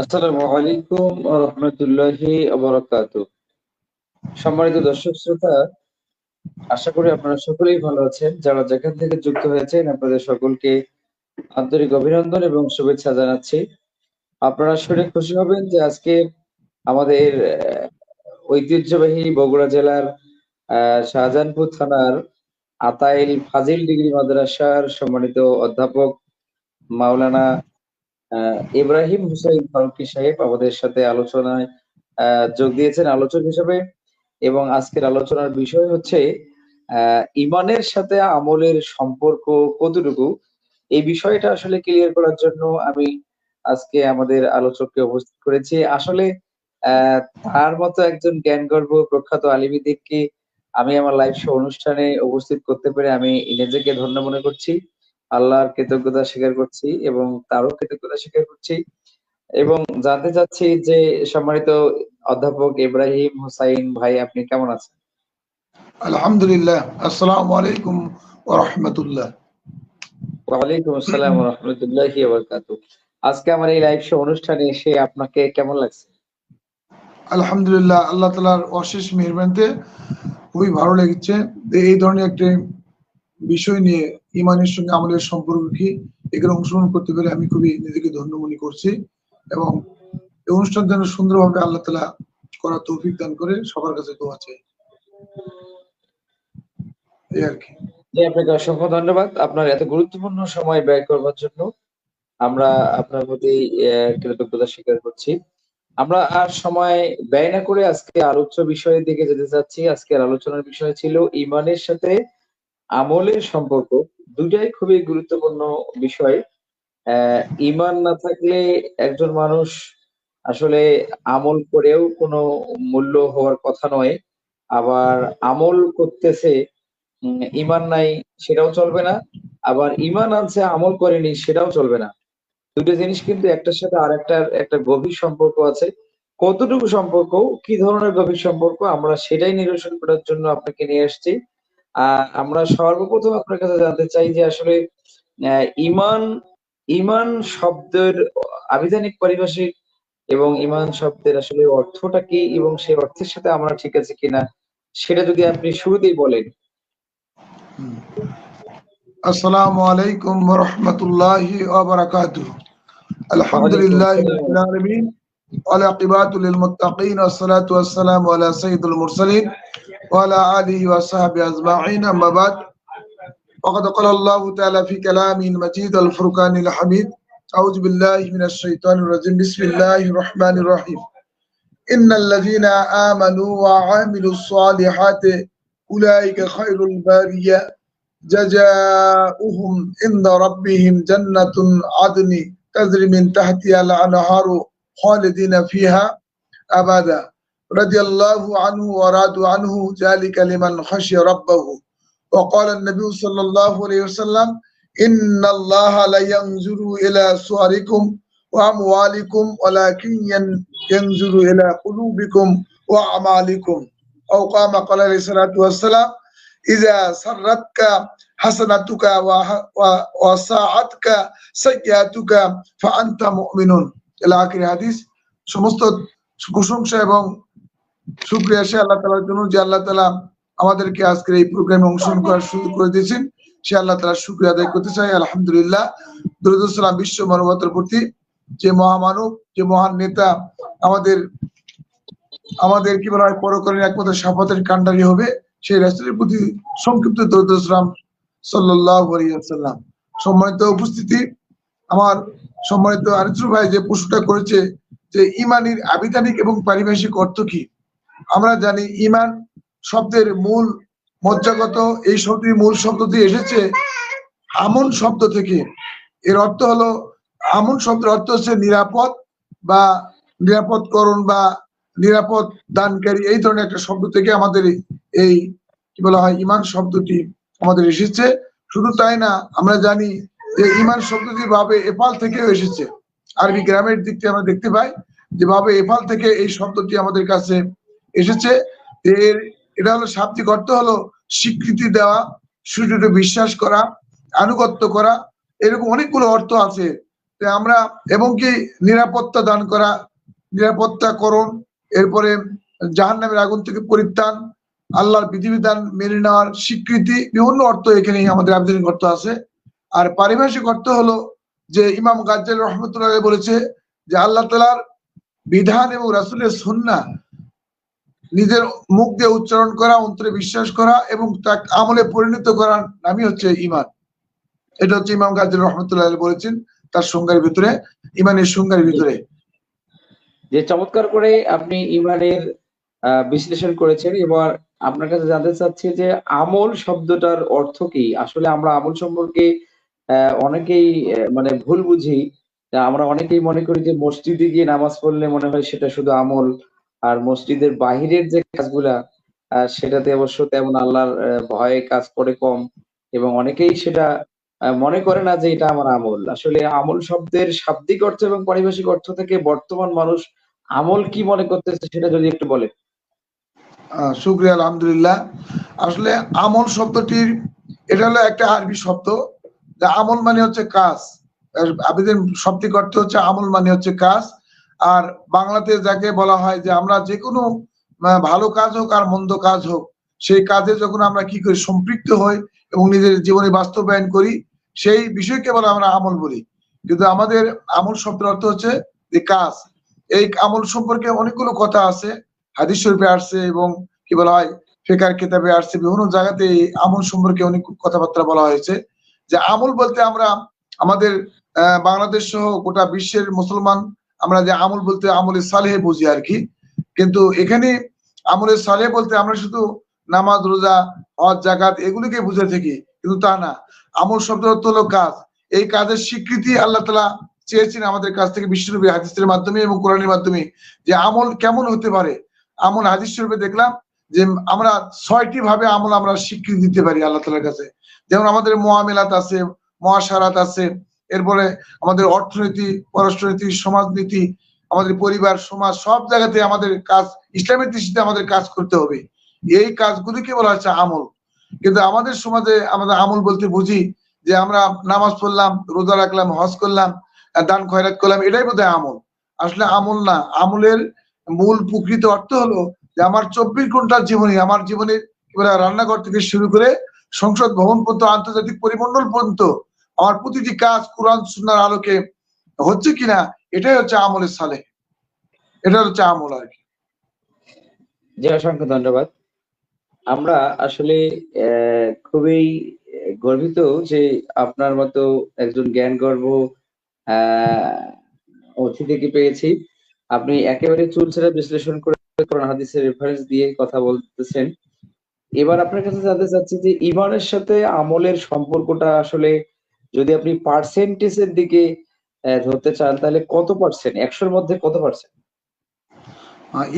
আসসালামু আলাইকুম রহমতুল্লাহি সম্মানিত দর্শক শ্রোতা, আশা করি আপনারা সকলেই ভালো আছেন। যারা যেখান থেকে যুক্ত হয়েছেন, আপনাদের সকলকে আন্তরিক অভিনন্দন এবং শুভেচ্ছা জানাচ্ছি। আপনারা শুনে খুশি হবেন যে আজকে আমাদের ঐতিহ্যবাহী বগুড়া জেলার শাহজাহানপুর থানার আতাইল ফাজিল ডিগ্রি মাদ্রাসার সম্মানিত অধ্যাপক মাওলানা ইব্রাহিম হুসাইন ফারুকি সাহেব আমাদের সাথে আলোচনায় যোগ দিয়েছেন আলোচক হিসেবে। এবং আজকের আলোচনার বিষয় হচ্ছে ইমানের সাথে আমলের সম্পর্ক কতটুকু? এই বিষয়টা আসলে ক্লিয়ার করার জন্য আমি আজকে আমাদের আলোচককে উপস্থিত করেছি। আসলে তার মতো একজন জ্ঞান গর্ব প্রখ্যাত আলিমিদিককে আমি আমার লাইভ শো অনুষ্ঠানে উপস্থিত করতে পেরে আমি নিজেকে ধন্য মনে করছি। আল্লাহর কৃতজ্ঞতা স্বীকার করছি এবং তারও কৃতজ্ঞতা স্বীকার করছি। এবং জানতে চাচ্ছি যে সম্মানিত অধ্যাপক ইব্রাহিম হুসাইন ভাই আপনি কেমন আছেন? আলহামদুলিল্লাহ। আসসালামু আলাইকুম ওয়া রাহমাতুল্লাহ। ওয়ালাইকুম আসসালাম ওয়া রাহমাতুল্লাহি ওয়া বারাকাতুহু। আজকে আমার এই লাইভ শো অনুষ্ঠানে এসে আপনাকে কেমন লাগছে? আলহামদুলিল্লাহ আল্লাহ তাআলার অশেষ মেহেরবানিতে খুবই ভালো লেগেছে। এই ধরনের একটা বিষয় নিয়ে ইমানের সঙ্গে আমলের সম্পর্ক কি এখানে অংশগ্রহণ করতে পেরে আমি খুবই নিজেকে ধন্য মনে করছি এবং এই অনুষ্ঠান যেন সুন্দরভাবে আল্লাহ তালা করা তৌফিক দান করে সবার কাছে দোয়া চাই। এই আপনাকে অসংখ্য ধন্যবাদ। আপনার এত গুরুত্বপূর্ণ সময় ব্যয় করবার জন্য আমরা আপনার প্রতি কৃতজ্ঞতা স্বীকার করছি। আমরা আর সময় ব্যয় না করে আজকে আলোচ্য বিষয়ের দিকে যেতে চাচ্ছি। আজকের আলোচনার বিষয় ছিল ইমানের সাথে আমলের সম্পর্ক দুটাই খুবই গুরুত্বপূর্ণ বিষয়। ইমান না থাকলে একজন মানুষ আসলে আমল করেও কোনো মূল্য হওয়ার কথা নয়। আবার আমল করতেছে ইমান নাই সেটাও চলবে না। আবার ইমান আনছে, আমল করেনি সেটাও চলবে না। দুটো জিনিস কিন্তু একটার সাথে আর একটার একটা গভীর সম্পর্ক আছে। কতটুকু সম্পর্ক, কি ধরনের গভীর সম্পর্ক, আমরা সেটাই নিরসন করার জন্য আপনাকে নিয়ে আসছি। আমরা সর্বপ্রথম আপনার কাছে জানতে চাই যে আসলে ইমান ইমান শব্দের আবিধানিক পারিভাষিক এবং ইমান শব্দের আসলে অর্থটা কি এবং সেই অর্থের সাথে আমরা ঠিক আছে কিনা, সেটা যদি আপনি শুরুতেই বলেন। আসসালামু আলাইকুম রাহমাতুল্লাহি আলহামদুলিল্লাহি والعقبات للمتقين والصلاة والسلام على سيد المرسلين وعلى آله وصحبه أجمعين أما بعد. وقد قال الله تعالى في كلامه المجيد الفرقان الحميد أعوذ بالله من الشيطان الرجيم بسم الله الرحمن الرحيم. إن الذين آمنوا وعملوا الصالحات أولئك خير البارية. جزاؤهم عند ربهم جنة عدن تجري من تحتها الأنهار خالدين فيها أبدا. رضي الله عنه ورادوا عنه ذلك لمن خشي ربه. وقال النبي صلى الله عليه وسلم إن الله لا ينظر إلى صوركم وأموالكم ولكن ينظر إلى قلوبكم وأعمالكم. أو قام قال عليه الصلاة والسلام إذا سرتك حسنتك وساعتك سيئتك فأنت مؤمن. হাদিস সমস্ত প্রশংসা এবং সুক্রিয়া সে আল্লাহ তালার জন্য যে আল্লাহ তালা আমাদেরকে আজকের এই প্রোগ্রামে অংশগ্রহণ করার শুরু করে দিয়েছেন, সে আল্লাহ তালার শুক্রিয়া আদায় করতে চাই। আলহামদুলিল্লাহ দুরুদুসালাম বিশ্ব মানবতার প্রতি যে মহামানব, যে মহান নেতা আমাদের আমাদের কি বলা হয়, পরকালীন একমাত্র সাফাতের কাণ্ডারি হবে, সেই রাষ্ট্রের প্রতি সংক্ষিপ্ত দরুদুসলাম সাল্লাহ আলিয়াল্লাম সম্মানিত উপস্থিতি, আমার সম্মানিত আরিজুর ভাই, যে প্রশ্নটা করেছে যে ইমানির আবিধানিক এবং পারিভাষিক অর্থ কি? আমরা জানি ইমান শব্দের মূল মজ্জাগত, এই শব্দের মূল শব্দটি এসেছে আমন শব্দ থেকে। এর অর্থ হলো, আমন শব্দের অর্থ হচ্ছে নিরাপদ বা নিরাপদকরণ বা নিরাপদ দানকারী, এই ধরনের একটা শব্দ থেকে আমাদের এই, কি বলা হয়, ইমান শব্দটি আমাদের এসেছে। শুধু তাই না, আমরা জানি যে ইমান শব্দটি ভাবে এপাল থেকেও এসেছে। আরবি গ্রামের দিক থেকে আমরা দেখতে পাই যে ভাবে থেকে এই শব্দটি আমাদের কাছে এসেছে। এর, এটা হলো শাব্দিক অর্থ হলো স্বীকৃতি দেওয়া সূর্যকে বিশ্বাস করা, আনুগত্য করা, এরকম অনেকগুলো অর্থ আছে। আমরা, এবং কি নিরাপত্তা দান করা নিরাপত্তা করণ এরপরে জাহান্নামের আগুন থেকে পরিত্রাণ, আল্লাহর বিধিবিধান মেনে নেওয়ার স্বীকৃতি, বিভিন্ন অর্থ এখানে আমাদের আবেদনিক অর্থ আছে। আর পারিভাষিক অর্থ হলো যে ইমাম গাজ্জাল রহমতুল্লাহ বলেছে যে আল্লাহ তালার বিধান এবং রাসুলের সন্না নিজের মুখ দিয়ে উচ্চারণ করা, অন্তরে বিশ্বাস করা এবং তা আমলে পরিণত করার নামই হচ্ছে ইমান এটা হচ্ছে ইমাম গাজ্জাল রহমতুল্লাহ বলেছেন তার সংজ্ঞার ভিতরে ইমানের সংজ্ঞার ভিতরে। যে চমৎকার করে আপনি ইমানের বিশ্লেষণ করেছেন, এবার আপনার কাছে জানতে চাচ্ছি যে আমল শব্দটার অর্থ কি? আসলে আমরা আমল সম্পর্কে অনেকেই মানে ভুল বুঝি। আমরা অনেকেই মনে করি যে মসজিদে গিয়ে নামাজ পড়লে মনে হয় সেটা শুধু আমল, আর মসজিদের বাহিরের যে কাজগুলা সেটাতে অবশ্য তেমন আল্লাহর ভয়ে কাজ করে কম। এবং অনেকেই সেটা মনে করে না যে এটা আমার আমল। আসলে আমল শব্দের শাব্দিক অর্থ এবং পারিভাষিক অর্থ থেকে বর্তমান মানুষ আমল কি মনে করতেছে সেটা যদি একটু বলে শুক্রিয়া, আলহামদুলিল্লাহ। আসলে আমল শব্দটির, এটা হলো একটা আরবি শব্দ। যা আমল মানে হচ্ছে কাজ। আবেদন শব্দিক অর্থ হচ্ছে আমল মানে হচ্ছে কাজ। আর বাংলাতে যাকে বলা হয় যে আমরা যে কোনো ভালো কাজ হোক আর মন্দ কাজ হোক, সেই কাজে যখন আমরা কি করি, সম্পৃক্ত হই এবং নিজের জীবনে বাস্তবায়ন করি, সেই বিষয়কে বলে আমরা আমল বলি। কিন্তু আমাদের আমল শব্দের অর্থ হচ্ছে যে কাজ। এই আমল সম্পর্কে অনেকগুলো কথা আছে। হাদিস শরীফে আসছে এবং কি বলা হয়, ফেকার কিতাবে আসছে, বিভিন্ন জায়গাতে এই আমল সম্পর্কে অনেক কথাবার্তা বলা হয়েছে। যে আমল বলতে আমরা আমাদের বাংলাদেশ সহ গোটা বিশ্বের মুসলমান, আমরা যে আমল বলতে আমলে সালেহে বুঝি আর কি। কিন্তু এখানে আমলে সালেহ বলতে আমরা শুধু নামাজ, রোজা, হজ জাকাত এগুলিকে বুঝে থাকি, কিন্তু তা না। আমল শব্দ হলো কাজ। এই কাজের স্বীকৃতি আল্লাহ তালা চেয়েছেন আমাদের কাছ থেকে বিশ্বনবী হাদিসের মাধ্যমে এবং কোরআনের মাধ্যমে যে আমল কেমন হতে পারে। আমল হাদিস শরীফে দেখলাম যে আমরা ছয়টি ভাবে আমল আমরা স্বীকৃতি দিতে পারি আল্লাহ তালার কাছে। যেমন আমাদের মহামেলাত আছে মহাসারাত আছে, এরপরে আমাদের অর্থনীতি, পররাষ্ট্রনীতি, সমাজনীতি, আমাদের পরিবার, সমাজ, সব জায়গাতে আমাদের কাজ, ইসলামের দৃষ্টিতে আমাদের কাজ করতে হবে। এই কাজগুলিকে বলা হচ্ছে আমল। কিন্তু আমাদের সমাজে আমাদের আমল বলতে বুঝি যে আমরা নামাজ পড়লাম, রোজা রাখলাম, হজ করলাম, দান খয়রাত করলাম, এটাই বোধহয় আমল। আসলে আমল না। আমলের মূল প্রকৃত অর্থ হলো যে আমার চব্বিশ ঘণ্টার জীবনে, আমার জীবনের রান্নাঘর থেকে শুরু করে সংসদ ভবন পর্যন্ত, আন্তর্জাতিক পরিমণ্ডল পর্যন্ত আমার প্রতিটি কাজ, কোরআন, সুন্নার আলোকে হচ্ছে কিনা, এটাই হচ্ছে আমলের সালে এটা হচ্ছে আমল আর কি। জি, অসংখ্য ধন্যবাদ। আমরা আসলে খুবই গর্বিত যে আপনার মতো একজন জ্ঞান গর্ব অতিথিকে পেয়েছি। আপনি একেবারে চুলছেরা বিশ্লেষণ করে কোরআন হাদিসের রেফারেন্স দিয়ে কথা বলতেছেন। এবার আপনার কাছে জানতে চাচ্ছি যে ইমানের সাথে আমলের সম্পর্কটা আসলে যদি আপনি পার্সেন্টেজের দিকে ধরতে চান, তাহলে কত পার্সেন্ট একশোর মধ্যে কত পার্সেন্ট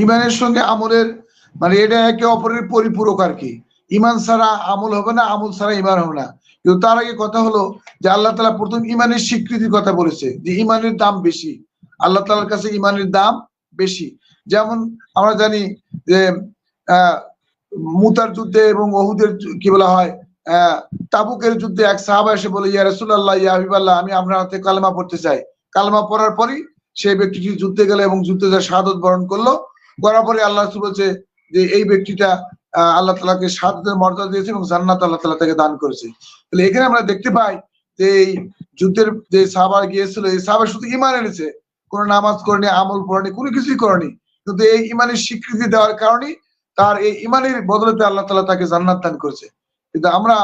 ইমানের সঙ্গে আমলের মানে এটা একে অপরের পরিপূরক আর কি। ইমান ছাড়া আমল হবে না, আমল ছাড়া ইমান হবে না। কিন্তু তার আগে কথা হলো যে, আল্লাহ তালা প্রথম ইমানের স্বীকৃতির কথা বলেছে যে ইমানের দাম বেশি। আল্লাহ তালার কাছে ইমানের দাম বেশি। যেমন আমরা জানি যে মুতার যুদ্ধে এবং অহুদের কি বলা হয় তাবুকের যুদ্ধে এক সাহাবা এসে বলে ইয়া রসুল্লাহ ইয়া হাবিবাল্লাহ আমি আপনার হাতে কালেমা পড়তে চাই। কালেমা পড়ার পরই সেই ব্যক্তিটি যুদ্ধে গেল এবং যুদ্ধে যা শাহাদত বরণ করল। করার পরে আল্লাহ বলছে যে এই ব্যক্তিটা আহ, আল্লাহ তালাকে শাহাদতের মর্যাদা দিয়েছে এবং জান্নাত আল্লাহ তালা তাকে দান করেছে। তাহলে এখানে আমরা দেখতে পাই যে এই যুদ্ধের যে সাহাবা গিয়েছিল এই সাহাবা শুধু ইমান এনেছে। কোনো নামাজ করেনি আমল পড়েনি কোনো কিছুই করেনি। কিন্তু এই ইমানের স্বীকৃতি দেওয়ার কারণে তার এই ইমানের বদলতে আল্লাহ তালা তাকে জান্নাত দান করেছে। কিন্তু আমরা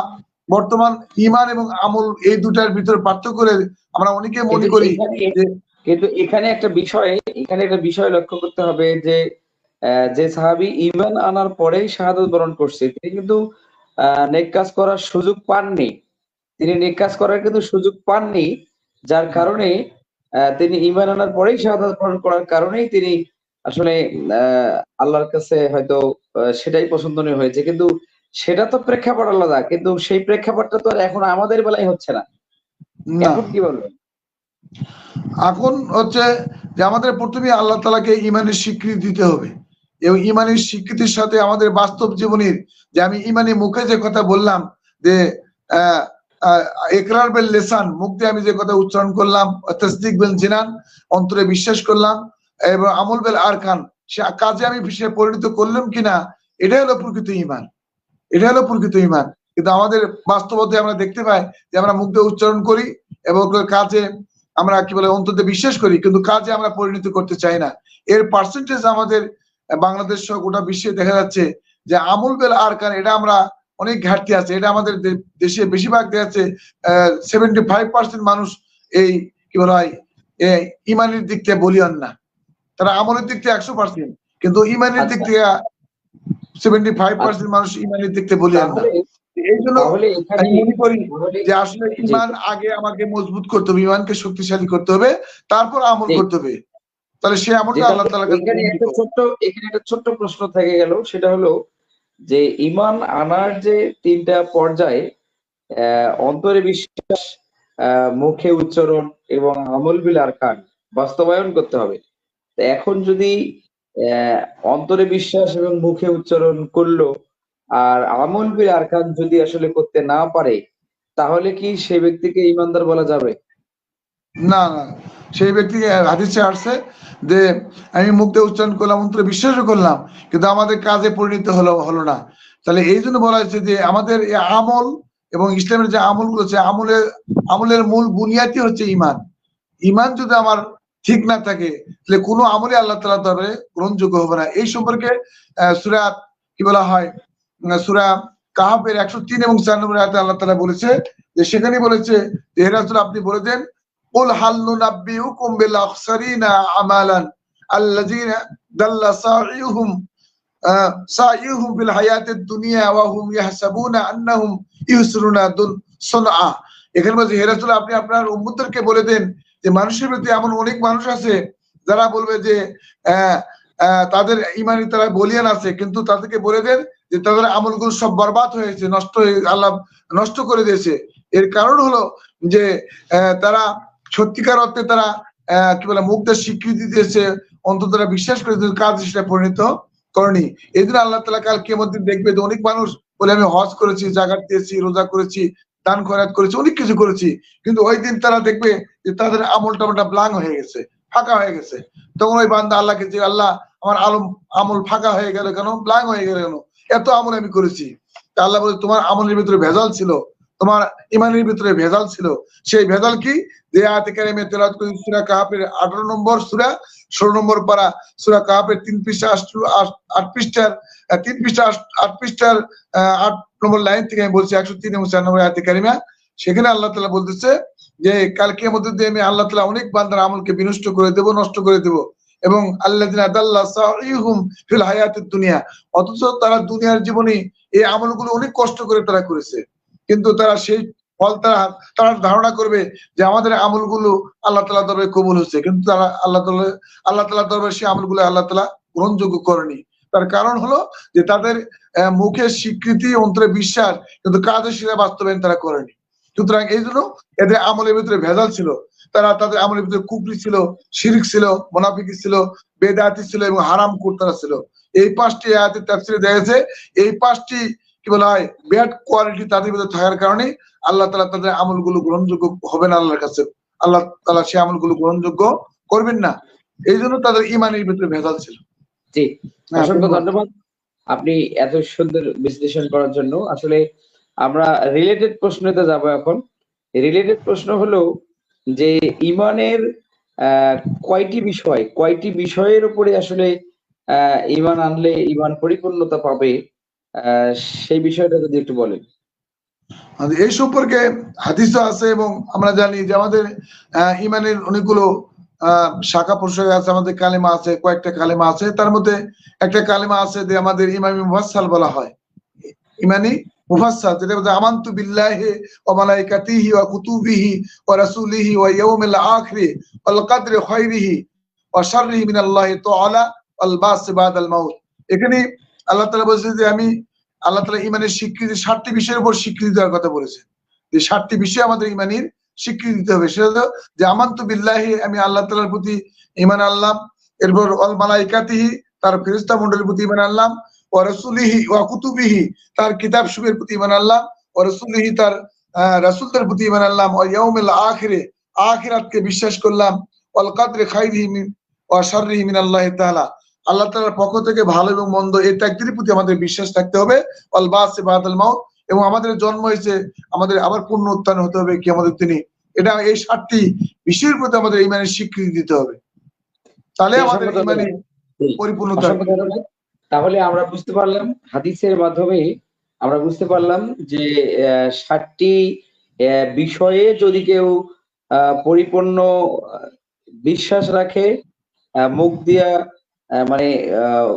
বর্তমান ইমান এবং আমল এই দুটার ভিতরে পার্থক্য করে আমরা অনেকে মনে করি কিন্তু এখানে একটা বিষয় এখানে একটা বিষয় লক্ষ্য করতে হবে যে যে সাহাবি ইমান আনার পরেই শাহাদত বরণ করছে। তিনি কিন্তু আহ, নেক কাজ করার সুযোগ পাননি। তিনি নেক কাজ করার কিন্তু সুযোগ পাননি যার কারণে আহ, তিনি ইমান আনার পরেই শাহাদত বরণ করার কারণেই তিনি আসলে আহ, আল্লাহর কাছে হয়তো সেটাই পছন্দনীয় হয়েছে। কিন্তু সেটা তো প্রেক্ষাপট আলাদা। কিন্তু সেই প্রেক্ষাপটটা তো আর এখন আমাদের বেলায় হচ্ছে না। এখন কি বলবেন? এখন হচ্ছে যে আমাদের প্রথমে আল্লাহ তালাকে ইমানের স্বীকৃতি দিতে হবে। এবং ইমানের স্বীকৃতির সাথে আমাদের বাস্তব জীবনের যে আমি ইমানে মুখে যে কথা বললাম যে আহ, একরার বেল লেসান মুখ দিয়ে আমি যে কথা উচ্চারণ করলাম তসদিক বেল জিনান অন্তরে বিশ্বাস করলাম এবং আমল বেল আরকান, সে কাজে আমি সে পরিণত করলাম কিনা, এটাই হলো প্রকৃত ইমান এটা হলো প্রকৃত ইমান কিন্তু আমাদের বাস্তবতে আমরা দেখতে পাই যে আমরা দিয়ে উচ্চারণ করি এবং কাজে আমরা কি বলে অন্তত বিশ্বাস করি, কিন্তু কাজে আমরা পরিণত করতে চাই না। এর পার্সেন্টেজ আমাদের বাংলাদেশ সহ গোটা বিশ্বে দেখা যাচ্ছে যে আমল বেল আরকান, এটা আমরা অনেক ঘাটতি আছে। এটা আমাদের দেশে বেশিরভাগ দেখা যাচ্ছে সেভেন্টি ফাইভ পার্সেন্ট মানুষ এই কি বলা হয় ইমানের দিক থেকে বলিয়ান না। তারা আমলের দিক থেকে একশো পার্সেন্ট কিন্তু ইমানের দিক থেকে সেভেন্টি ফাইভ পার্সেন্ট মানুষ ইমানের দিক থেকে বলিয়ান না এই জন্য আমি মনে করি যে আসলে ইমান আগে আমাকে মজবুত করতে হবে ইমানকে শক্তিশালী করতে হবে তারপর আমল করতে হবে। তাহলে সে আমলটা আল্লাহ তাআলা এখানে একটা ছোট্ট এখানে একটা ছোট্ট প্রশ্ন থেকে গেল সেটা হলো যে ইমান আনার যে তিনটা পর্যায়ে আহ, অন্তরে বিশ্বাস আহ, মুখে উচ্চারণ এবং আমল বিল আরকান বাস্তবায়ন করতে হবে। এখন যদি অন্তরে বিশ্বাস এবং মুখে উচ্চারণ করল, আর আমল বিল আরকান যদি আসলে করতে না পারে, তাহলে কি সে ব্যক্তিকে ইমানদার বলা যাবে? না না, সেই ব্যক্তিকে হাদিসে আসছে যে, আমি মুখ দিয়ে উচ্চারণ করলাম, অন্তরে বিশ্বাসও করলাম, কিন্তু আমাদের কাজে পরিণত হলো হলো না। তাহলে এই জন্য বলা হয়েছে যে, আমাদের আমল এবং ইসলামের যে আমলগুলো আছে আমলের আমলের মূল বুনিয়াদই হচ্ছে ইমান। ইমান যদি আমার ঠিক না থাকে, তাহলে কোনো আমলে আল্লাহ তালা তরে গ্রহণযোগ্য হবে না। এই সম্পর্কে সুরা, কি বলা হয়? সুরা কাহাবের একশো তিন এবং চার নম্বর হাতে আল্লাহ তালা বলেছে যে সেখানে বলেছে যে হেরাজুল আপনি বলে দেন ওল হাল্লু নাব্বি হুকুম আমালান আল্লাযিনা দাল্লা সাইহুম সাইহুম বিল হায়াতিদ দুনিয়া হুম ইয়াহসাবুনা আন্নাহুম ইউসরুনা দুন, সুনআ। এখানে বলছে হেরাজুল আপনি আপনার উম্মতদেরকে বলে দেন যে মানুষের প্রতি এমন অনেক মানুষ আছে যারা বলবে যে তাদের ইমানি তারা বলিয়ান আছে, কিন্তু তাদেরকে বলে দেন যে তাদের আমলগুলো সব বরবাদ হয়েছে, নষ্ট হয়ে, আল্লাহ নষ্ট করে দিয়েছে। এর কারণ হলো যে তারা সত্যিকার অর্থে তারা কি বলে মুখদের স্বীকৃতি দিয়েছে অন্তত তারা বিশ্বাস করে কাজ সেটা পরিণত করেনি। এই জন্য আল্লাহ তালা কাল কে মধ্যে দেখবে যে অনেক মানুষ বলে, আমি হজ করেছি জাগাত দিয়েছি, রোজা করেছি দান খয়রাত করেছি অনেক কিছু করেছি। কিন্তু ওই দিন তারা দেখবে যে তাদের আমল টামলটা ব্লাং হয়ে গেছে ফাঁকা হয়ে গেছে। তখন ওই বান্দা আল্লাহকে যে আল্লাহ আমার আলম আমল ফাঁকা হয়ে গেল কেন? ব্লাং হয়ে গেল কেন? এত আমল আমি করেছি। তা আল্লাহ বলে তোমার আমলের ভিতরে ভেজাল ছিল তোমার ইমানের ভিতরে ভেজাল ছিল। সেই ভেজাল কি? যে আয়াতে কারিমে করি সূরা কাহাফের 18 নম্বর সূরা 16 নম্বর পারা সূরা কাহাফের 3 পৃষ্ঠা 8 পৃষ্ঠার আহ, তিন পৃষ্ঠা আট- আট পৃষ্ঠার আহ, আট নম্বর লাইন থেকে আমি বলছি 103 এবং 4 নম্বর আয়াতে কারিমা। সেখানে আল্লাহ তালা বলতেছে যে কালকে মধ্যে দিয়ে আমি আল্লাহ তাআলা অনেক বান্দার আমলকে বিনষ্ট করে দেব, নষ্ট করে দেব। এবং দুনিয়া। অথচ তারা দুনিয়ার জীবনে এই আমলগুলো অনেক কষ্ট করে তারা করেছে। কিন্তু তারা সেই ফল তারা তারা ধারণা করবে যে আমাদের আমলগুলো আল্লাহ তালা দরবারে কবুল হচ্ছে। কিন্তু তারা আল্লাহ তালা আল্লাহ তালা দরবারে সেই আমলগুলো আল্লাহ তালা গ্রহণযোগ্য করেনি। তার কারণ হলো যে তাদের মুখের স্বীকৃতি, অন্তরে বিশ্বাস কিন্তু কাজে সেটা বাস্তবায়ন তারা করেনি। সুতরাং এই জন্য এদের আমলের ভিতরে ভেজাল ছিল। তারা তাদের আমলের ভিতরে কুকরি ছিল, শিরিক ছিল, মোনাফিকি ছিল, বেদাতি ছিল এবং হারাম কুর্তারা ছিল। এই পাঁচটি আয়াতের তাফসিরে দেখা গেছে, এই পাঁচটি কি বলা হয় ব্যাড কোয়ালিটি তাদের ভিতরে থাকার কারণে আল্লাহ তালা তাদের আমলগুলো গ্রহণযোগ্য হবে না আল্লাহর কাছে। আল্লাহ তালা সে আমলগুলো গ্রহণযোগ্য করবেন না। এই জন্য তাদের ইমানের ভিতরে ভেজাল ছিল। জি অসংখ্য ধন্যবাদ। আপনি এত সুন্দর বিশ্লেষণ করার জন্য। আসলে আমরা রিলেটেড প্রশ্নতে যাব এখন। রিলেটেড প্রশ্ন হলো যে ইমানের কয়টি বিষয়? কয়টি বিষয়ের উপরে আসলে আহ, ইমান আনলে ইমান পরিপূর্ণতা পাবে? আহ, সেই বিষয়টা যদি একটু বলেন। এই সম্পর্কে হাদিসও আছে এবং আমরা জানি যে আমাদের ইমানের অনেকগুলো শাখা প্রশাখা আছে, আমাদের কালেমা আছে, কয়েকটা কালেমা আছে। তার মধ্যে একটা কালেমা আছে যে আমাদের ইমামি মুফাসসাল বলা হয়। ইমানি এখানে আল্লাহ যে, আমি স্বীকৃতি স্বীকৃতি দেওয়ার কথা বলেছে যে ষাটটি বিষয় আমাদের ইমানের স্বীকৃতি দিতে হবে। সেটা হলো যে, আমান্ত বিল্লাহি, আমি আল্লাহ তালার প্রতি ইমান আনলাম। এরপর অল মালাইকাতিহি, তার ফেরিস্তা মন্ডলের প্রতি ইমান আনলাম। ও রসুলিহি ও কুতুবিহি, তার কিতাব সুবের প্রতি ইমান আনলাম। ও রসুলিহি, তার রাসূলদের প্রতি ইমান আনলাম। ওয়া ইয়াউমিল আখিরে, আখিরাতকে বিশ্বাস করলাম। ওয়াল কদরি খাইরিহি মিন ওয়া শাররিহি মিন আল্লাহ তাআলা। আল্লাহ তালার পক্ষ থেকে ভালো এবং মন্দ এই তাকদীরের প্রতি আমাদের বিশ্বাস থাকতে হবে। অল বাসি বাদাল মাউত এবং আমাদের জন্ম হয়েছে আমাদের আবার পূর্ণ উত্থান হতে হবে কি আমাদের তিনি এটা এই সাতটি বিষয়ের প্রতি আমাদের ইমানের স্বীকৃতি দিতে হবে। তাহলে আমাদের ইমানে পরিপূর্ণতা তাহলে আমরা বুঝতে পারলাম হাদিসের মাধ্যমে আমরা বুঝতে পারলাম যে আহ, বিষয়ে যদি কেউ আহ, পরিপূর্ণ বিশ্বাস রাখে মুখ দিয়া মানে আহ,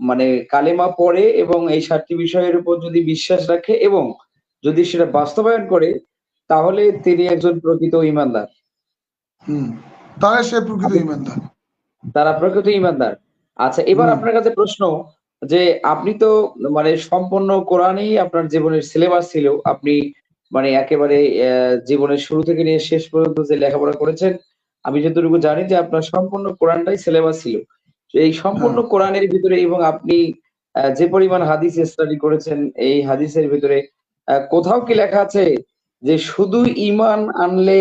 মানে কালেমা পড়ে এবং এই সাতটি বিষয়ের উপর যদি বিশ্বাস রাখে এবং যদি সেটা বাস্তবায়ন করে তাহলে তিনি একজন প্রকৃত ইমানদার। তাহলে সে প্রকৃত ইমানদার। তারা প্রকৃত ইমানদার। আচ্ছা এবার আপনার কাছে প্রশ্ন যে আপনি তো মানে সম্পূর্ণ কোরআনই আপনার জীবনের সিলেবাস ছিল। আপনি মানে একেবারে জীবনের শুরু থেকে নিয়ে শেষ পর্যন্ত যে লেখাপড়া করেছেন আমি যতটুকু জানি যে আপনার সম্পূর্ণ কোরআনটাই সিলেবাস ছিল। এই সম্পূর্ণ কোরআনের ভিতরে এবং আপনি যে পরিমাণ হাদিস স্টাডি করেছেন এই হাদিসের ভিতরে কোথাও কি লেখা আছে যে শুধু ইমান আনলে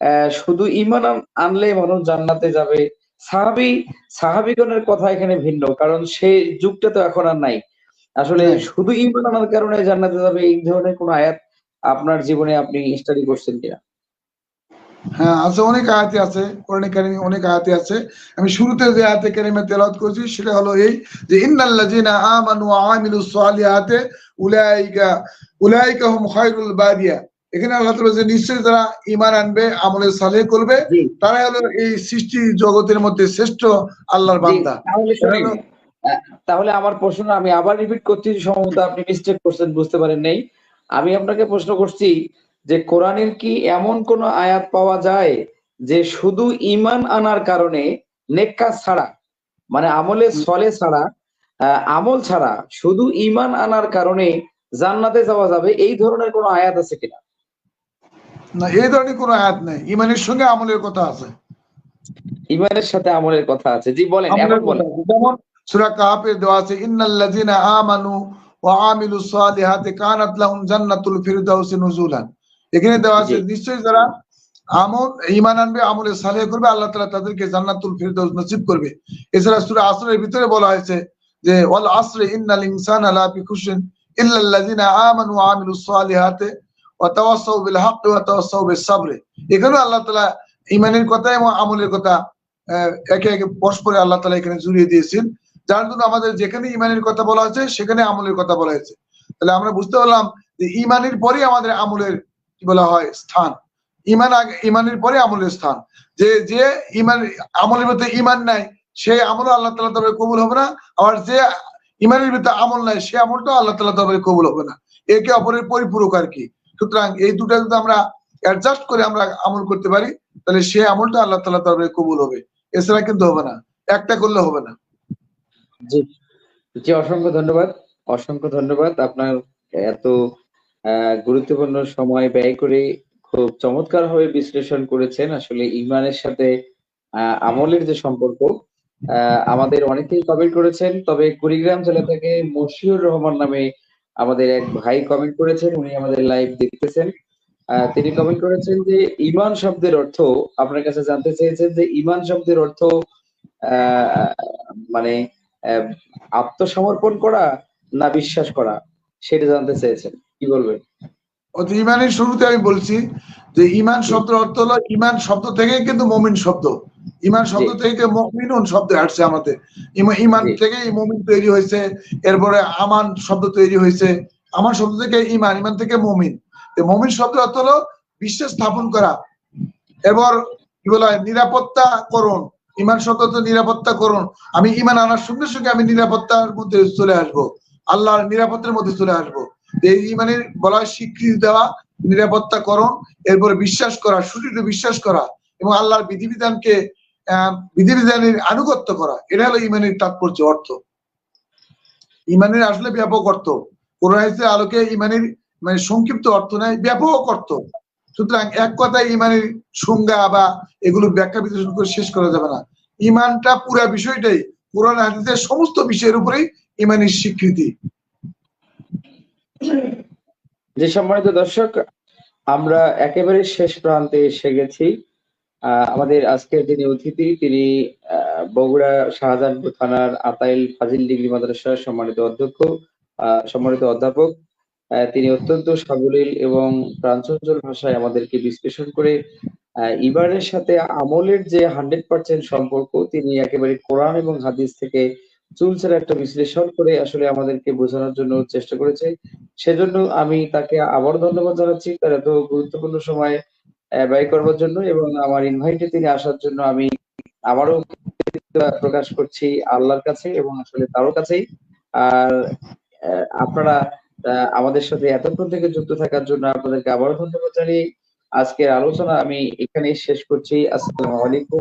আহ, শুধু ইমান আনলে মানুষ জান্নাতে যাবে? সাহাবি সাহাবিগণের কথা এখানে ভিন্ন কারণ সে যুগটা তো এখন আর নাই। আসলে শুধু ইমান আনার কারণে জান্নাতে যাবে এই ধরনের কোন আয়াত আপনার জীবনে আপনি স্টাডি করছেন কিনা? হ্যাঁ আছে অনেক আয়াতে আছে কোরআন কারিমে অনেক আয়াতে আছে। আমি শুরুতে যে আয়াতে কারিমে তেলাওয়াত করেছি সেটা হলো এই যে ইন্নাল্লাযিনা আমানু ওয়া আমিলুস সালিহাতি উলাইকা উলাইকা হুম খায়রুল বারিয়া এখানে আল্লাহ তাআলা যে নিশ্চয়ই যারা ঈমান আনবে আমলে সালেহ করবে। তারা হলো এই সৃষ্টি জগতের মধ্যে শ্রেষ্ঠ আল্লাহর বান্দা। তাহলে আমার প্রশ্ন আমি আবার রিপিট করছি সম্ভবত আপনি মিস্টেক করছেন বুঝতে পারেন নাই। আমি আপনাকে প্রশ্ন করছি যে কোরআনের কি এমন কোন আয়াত পাওয়া যায় যে শুধু ইমান আনার কারণে নেক ছাড়া মানে আমলে সলে ছাড়া আমল ছাড়া শুধু ইমান আনার কারণে জান্নাতে যাওয়া যাবে এই ধরনের কোন আয়াত আছে কিনা? না এই ধরনের কোন আয়াত নেই। ইমানের সঙ্গে আমলের কথা আছে। ইমানের সাথে আমলের কথা আছে। জি বলেন এখন বলেন। যেমন সূরা কাহাফে দেওয়া আছে ইন্নাল্লাযিনা আমানু ওয়া আমিলুস সালিহাতি কানাত লাহুম জান্নাতুল ফিরদাউসি নুজুলান। এখানে দেওয়া আছে নিশ্চয়ই যারা আমল ঈমান আনবে আমলে সালে করবে আল্লাহ তালা তাদেরকে জান্নাতুল ফিরদাউস নসিব করবে। এছাড়া সূরা আসরের ভিতরে বলা হয়েছে যে ওয়াল আসরি ইন্নাল ইনসানা খুশিন আমানু ওয়া আমিলুস সালিহাতি ওয়া তাওয়াসাউ বিল হাক্কি ওয়া তাওয়াসাউ বিস সাবরি এখানেও আল্লাহ তাআলা ঈমানের কথা এবং আমলের কথা আহ, একে একে পরস্পরে আল্লাহ তালা এখানে জুড়িয়ে দিয়েছেন। যার জন্য আমাদের যেখানে ইমানের কথা বলা হয়েছে সেখানে আমলের কথা বলা হয়েছে। তাহলে আমরা বুঝতে পারলাম যে ইমানের পরে আমাদের আমলের কি বলা হয়? স্থান। ইমান আগে, ইমানের পরে আমলের স্থান। যে যে ইমান, আমলের ভিতরে ইমান নাই, সে আমল আল্লাহ তালা তবে কবুল হবে না। আর যে ইমানের ভিতরে আমল নাই, সে আমলটাও আল্লাহ তালা তবে কবুল হবে না। একে অপরের পরিপূরক আর কি। সুতরাং এই দুটা যদি আমরা অ্যাডজাস্ট করে আমরা আমল করতে পারি, তাহলে সে আমলটা আল্লাহ তালা তবে কবুল হবে। এছাড়া কিন্তু হবে না। একটা করলে হবে না। জি। জি, অসংখ্য ধন্যবাদ। অসংখ্য ধন্যবাদ আপনার এত গুরুত্বপূর্ণ সময় ব্যয় করে খুব চমৎকার ভাবে বিশ্লেষণ করেছেন। আসলে ইমানের সাথে আমলের যে সম্পর্ক আমাদের অনেকেই কমেন্ট করেছেন। তবে কুড়িগ্রাম জেলা থেকে মশিউর রহমান নামে আমাদের এক ভাই কমেন্ট করেছেন। উনি আমাদের লাইভ দেখতেছেন। তিনি কমেন্ট করেছেন যে, ইমান শব্দের অর্থ, আপনার কাছে জানতে চেয়েছেন যে, ইমান শব্দের অর্থ মানে আত্মসমর্পণ করা না বিশ্বাস করা, সেটা জানতে চেয়েছেন। কি বলবেন ইমানের শুরুতে আমি বলছি যে ইমান শব্দের অর্থ হলো ইমান শব্দ থেকে কিন্তু মমিন শব্দ। ইমান শব্দ থেকে মমিনুন শব্দ আসছে আমাদের। ইমান থেকে মমিন তৈরি হয়েছে এরপরে আমান শব্দ তৈরি হয়েছে। আমান শব্দ থেকে ইমান ইমান থেকে মমিন। মমিন শব্দের অর্থ হলো বিশ্বাস স্থাপন করা। এবার কি বলা হয়? নিরাপত্তা করুন। ইমান শব্দ তো নিরাপত্তা করুন। আমি ইমান আনার সঙ্গে সঙ্গে আমি নিরাপত্তার মধ্যে চলে আসব। আল্লাহর নিরাপত্তার মধ্যে চলে আসব। এই ইমানের বলা স্বীকৃতি দেওয়া নিরাপত্তা করণ এরপরে বিশ্বাস করা, সুদৃঢ় বিশ্বাস করা এবং আল্লাহর বিধিবিধানকে বিধিবিধানের আনুগত্য করা, এটা হলো ইমানের তাৎপর্য, অর্থ। ইমানের আসলে ব্যাপক অর্থ। কোরআনের আলোকে ইমানের মানে সংক্ষিপ্ত অর্থ নেয় ব্যাপক অর্থ। সুতরাং এক কথায় ইমানের সংজ্ঞা বা এগুলো ব্যাখ্যা বিশ্লেষণ করে শেষ করা যাবে না। ইমানটা পুরা বিষয়টাই কোরআন হাদিসের সমস্ত বিষয়ের উপরেই ইমানের স্বীকৃতি। যে সম্মানিত দর্শক, আমরা একেবারে শেষ প্রান্তে এসে গেছি। আমাদের আজকের যিনি অতিথি, তিনি বগুড়া শাহজাহানপুর থানার আতাইল ফাজিল ডিগ্রি মাদ্রাসার সম্মানিত অধ্যক্ষ সম্মানিত অধ্যাপক। তিনি অত্যন্ত সাবলীল এবং প্রাঞ্চঞ্চল ভাষায় আমাদেরকে বিশ্লেষণ করে ইবারের সাথে আমলের যে হান্ড্রেড পার্সেন্ট সম্পর্ক, তিনি একেবারে কোরআন এবং হাদিস থেকে চুলছের একটা বিশ্লেষণ করে আসলে আমাদেরকে বোঝানোর জন্য চেষ্টা করেছে। সেজন্য আমি তাকে আবার ধন্যবাদ জানাচ্ছি তার এত গুরুত্বপূর্ণ সময় ব্যয় করবার জন্য এবং আমার ইনভাইটে তিনি আসার জন্য আমি আবারও প্রকাশ করছি আল্লাহর কাছে এবং আসলে তারও কাছেই। আর আপনারা আমাদের সাথে এতক্ষণ থেকে যুক্ত থাকার জন্য আপনাদেরকে আবারও ধন্যবাদ জানিয়ে আজকের আলোচনা আমি এখানেই শেষ করছি। আসসালামু আলাইকুম।